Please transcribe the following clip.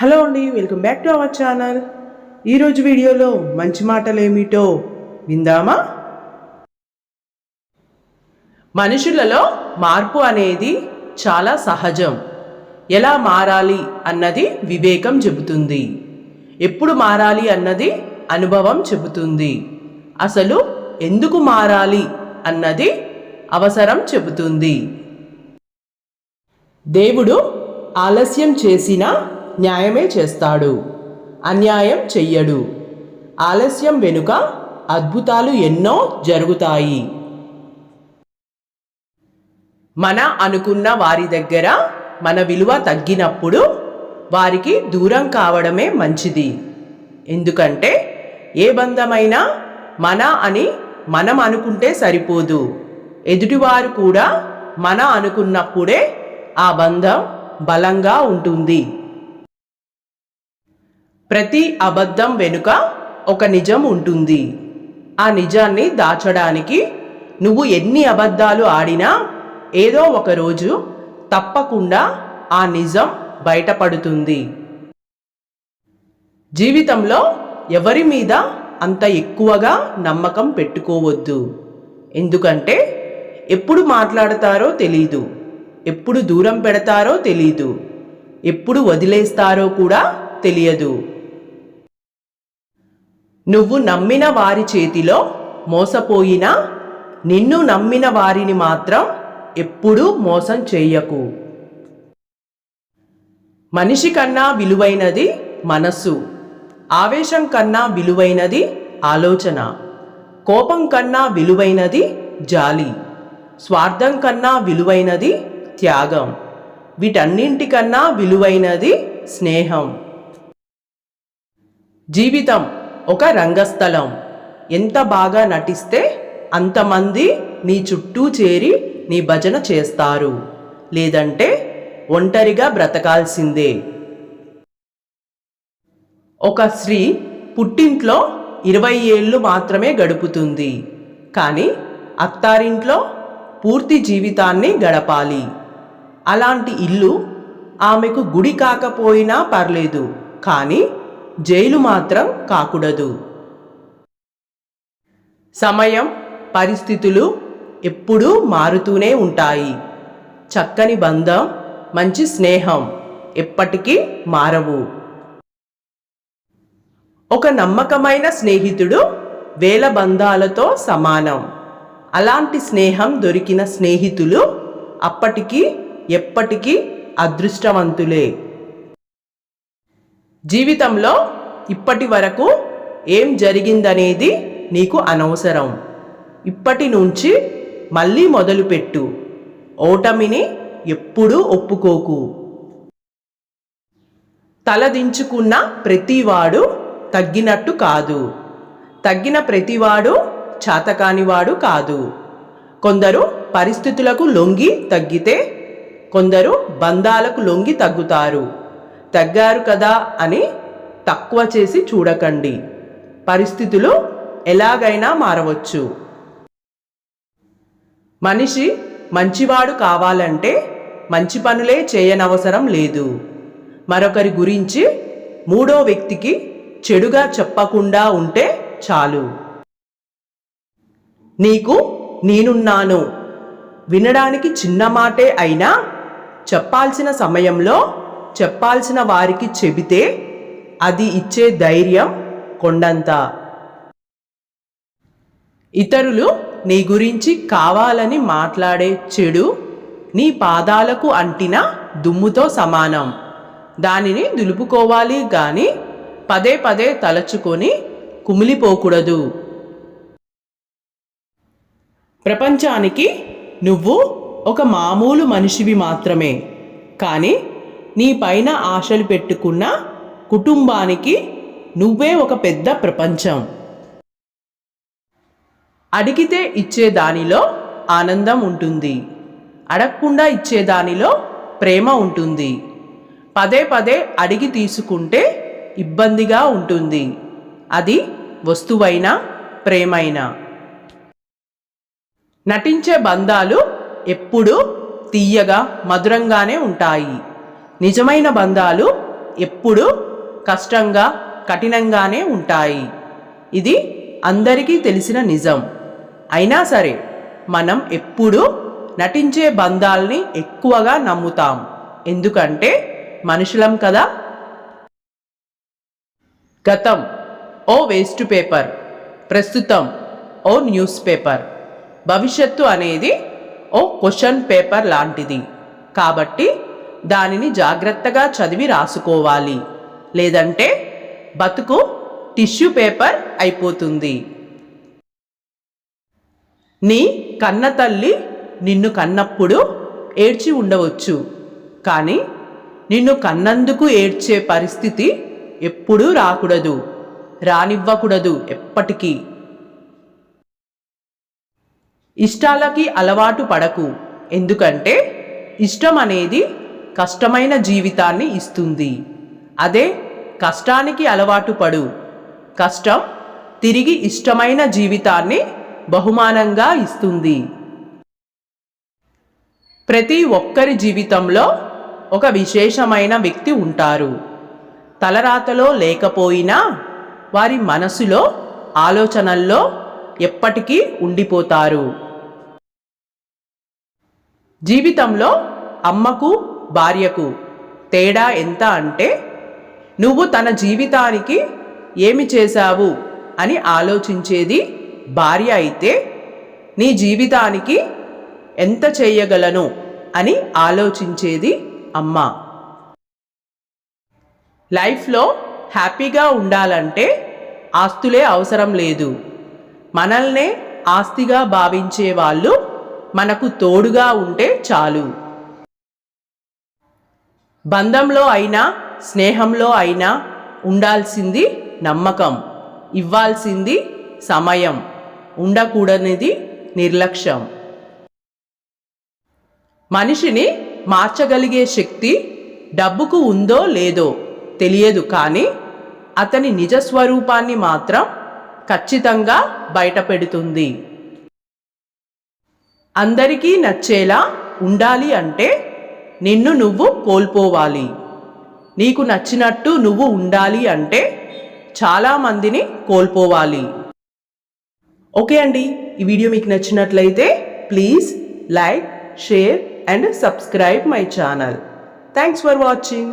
Hello అండి welcome back to our channel. ఈరోజు వీడియోలో మంచి మాటలు ఏమిటో విందామా? మనుషులలో మార్పు అనేది చాలా సహజం. ఎలా మారాలి అన్నది వివేకం చెబుతుంది. ఎప్పుడు మారాలి అన్నది అనుభవం చెబుతుంది. అసలు ఎందుకు మారాలి అన్నది అవసరం చెబుతుంది. దేవుడు ఆలస్యం చేసినా న్యాయమే చేస్తాడు. అన్యాయం చెయ్యడు. ఆలస్యం వెనుక అద్భుతాలు ఎన్నో జరుగుతాయి. మన అనుకున్న వారి దగ్గర మన విలువ తగ్గినప్పుడు వారికి దూరం కావడమే మంచిది. ఎందుకంటే ఏ బంధమైనా మన అని మనం అనుకుంటే సరిపోదు. ఎదుటివారు కూడా మన అనుకున్నప్పుడే ఆ బంధం బలంగా ఉంటుంది. ప్రతి అబద్ధం వెనుక ఒక నిజం ఉంటుంది. ఆ నిజాన్ని దాచడానికి నువ్వు ఎన్ని అబద్ధాలు ఆడినా ఏదో ఒక రోజు తప్పకుండా ఆ నిజం బయటపడుతుంది. జీవితంలో ఎవరి మీద అంత ఎక్కువగా నమ్మకం పెట్టుకోవద్దు. ఎందుకంటే ఎప్పుడు మాట్లాడతారో తెలీదు. ఎప్పుడు దూరం పెడతారో తెలీదు. ఎప్పుడు వదిలేస్తారో కూడా తెలియదు. నువ్వు నమ్మిన వారి చేతిలో మోసపోయినా నిన్ను నమ్మిన వారిని మాత్రం ఎప్పుడూ మోసం చేయకు. మనిషి కన్నా విలువైనది మనస్సు. ఆవేశం కన్నా విలువైనది ఆలోచన. కోపం కన్నా విలువైనది జాలి. స్వార్థం కన్నా విలువైనది త్యాగం. వీటన్నింటికన్నా విలువైనది స్నేహం. జీవితం. ఒక రంగస్థలం. ఎంత బాగా నటిస్తే అంతమంది నీ చుట్టూ చేరి నీ భజన చేస్తారు. లేదంటే ఒంటరిగా బ్రతకాల్సిందే. ఒక స్త్రీ పుట్టింట్లో ఇరవై ఏళ్ళు మాత్రమే గడుపుతుంది. కానీ అత్తారింట్లో పూర్తి జీవితాన్ని గడపాలి. అలాంటి ఇల్లు ఆమెకు గుడి కాకపోయినా పర్లేదు. కానీ జైలు మాత్రం కాకూడదు. సమయం పరిస్థితులు ఎప్పుడూ మారుతూనే ఉంటాయి. చక్కని బంధం మంచి స్నేహం ఎప్పటికీ మారవు. ఒక నమ్మకమైన స్నేహితుడు వేల బంధాలతో సమానం. అలాంటి స్నేహం దొరికిన స్నేహితులు అప్పటికీ ఎప్పటికీ అదృష్టవంతులే. జీవితంలో ఇప్పటి వరకు ఏం జరిగిందనేది నీకు అనవసరం. ఇప్పటి నుంచి మళ్ళీ మొదలుపెట్టు. ఓటమిని ఎప్పుడూ ఒప్పుకోకు. తలదించుకున్న ప్రతివాడు తగ్గినట్టు కాదు. తగ్గిన ప్రతివాడు చాతకానివాడు కాదు. కొందరు పరిస్థితులకు లొంగి తగ్గితే కొందరు బంధాలకు లొంగి తగ్గుతారు. తగ్గారు కదా అని తక్కువ చేసి చూడకండి. పరిస్థితులు ఎలాగైనా మారవచ్చు. మనిషి మంచివాడు కావాలంటే మంచి పనులే చేయనవసరం లేదు. మరొకరి గురించి మూడో వ్యక్తికి చెడుగా చెప్పకుండా ఉంటే చాలు. నీకు నేనున్నాను. వినడానికి చిన్న మాటే అయినా చెప్పాల్సిన సమయంలో చెప్పాల్సిన వారికి చెబితే అది ఇచ్చే ధైర్యం కొండంత. ఇతరులు నీ గురించి కావాలని మాట్లాడే చెడు నీ పాదాలకు అంటిన దుమ్ముతో సమానం. దానిని దులుపుకోవాలి గాని పదే పదే తలచుకొని కుమిలిపోకూడదు. ప్రపంచానికి నువ్వు ఒక మామూలు మనిషివి మాత్రమే. కానీ నీ పైన ఆశలు పెట్టుకున్న కుటుంబానికి నువ్వే ఒక పెద్ద ప్రపంచం. అడిగితే ఇచ్చేదానిలో ఆనందం ఉంటుంది. అడగకుండా ఇచ్చేదానిలో ప్రేమ ఉంటుంది. పదే పదే అడిగి తీసుకుంటే ఇబ్బందిగా ఉంటుంది. అది వస్తువైనా ప్రేమైనా. నటించే బంధాలు ఎప్పుడూ తీయగా మధురంగానే ఉంటాయి. నిజమైన బంధాలు ఎప్పుడూ కష్టంగా కఠినంగానే ఉంటాయి. ఇది అందరికీ తెలిసిన నిజం. అయినా సరే మనం ఎప్పుడూ నటించే బంధాల్ని ఎక్కువగా నమ్ముతాం. ఎందుకంటే మనుషులం కదా. గతం ఓ వేస్ట్ పేపర్. ప్రస్తుతం ఓ న్యూస్ పేపర్. భవిష్యత్తు అనేది ఓ క్వశ్చన్ పేపర్ లాంటిది. కాబట్టి దానిని జాగ్రత్తగా చదివి రాసుకోవాలి. లేదంటే బతుకు టిష్యూ పేపర్ అయిపోతుంది. నీ కన్న తల్లి నిన్ను కన్నప్పుడు ఏడ్చి ఉండవచ్చు. కానీ నిన్ను కన్నందుకు ఏడ్చే పరిస్థితి ఎప్పుడూ రాకూడదు. రానివ్వకూడదు ఎప్పటికీ. ఇష్టాలకి అలవాటు పడకు. ఎందుకంటే ఇష్టం అనేది కష్టమైన జీవితాన్ని ఇస్తుంది. అదే కష్టానికి అలవాటు పడు. కష్టం తిరిగి ఇష్టమైన జీవితాన్ని బహుమానంగా ఇస్తుంది. ప్రతి ఒక్కరి జీవితంలో ఒక విశేషమైన వ్యక్తి ఉంటారు. తలరాతలో లేకపోయినా వారి మనసులో ఆలోచనల్లో ఎప్పటికీ ఉండిపోతారు. జీవితంలో అమ్మకు భార్యకు తేడా ఎంత అంటే నువ్వు తన జీవితానికి ఏమి చేశావు? అని ఆలోచించేది భార్య అయితే నీ జీవితానికి ఎంత చేయగలను? అని ఆలోచించేది అమ్మ. లైఫ్లో హ్యాపీగా ఉండాలంటే ఆస్తులే అవసరం లేదు. మనల్నే ఆస్తిగా భావించే వాళ్ళు మనకు తోడుగా ఉంటే చాలు. బంధంలో అయినా స్నేహంలో అయినా ఉండాల్సింది నమ్మకం ఇవ్వాల్సింది సమయం ఉండకూడనిది నిర్లక్ష్యం. మనిషిని మార్చగలిగే శక్తి డబ్బుకు ఉందో లేదో తెలియదు కానీ అతని నిజ స్వరూపాన్ని మాత్రం ఖచ్చితంగా బయటపెడుతుంది. అందరికీ నచ్చేలా ఉండాలి అంటే నిన్ను నువ్వు కోల్పోవాలి. నీకు నచ్చినట్టు నువ్వు ఉండాలి అంటే చాలామందిని కోల్పోవాలి. ఓకే అండి ఈ వీడియో మీకు నచ్చినట్లయితే please like share and subscribe my channel. Thanks for watching.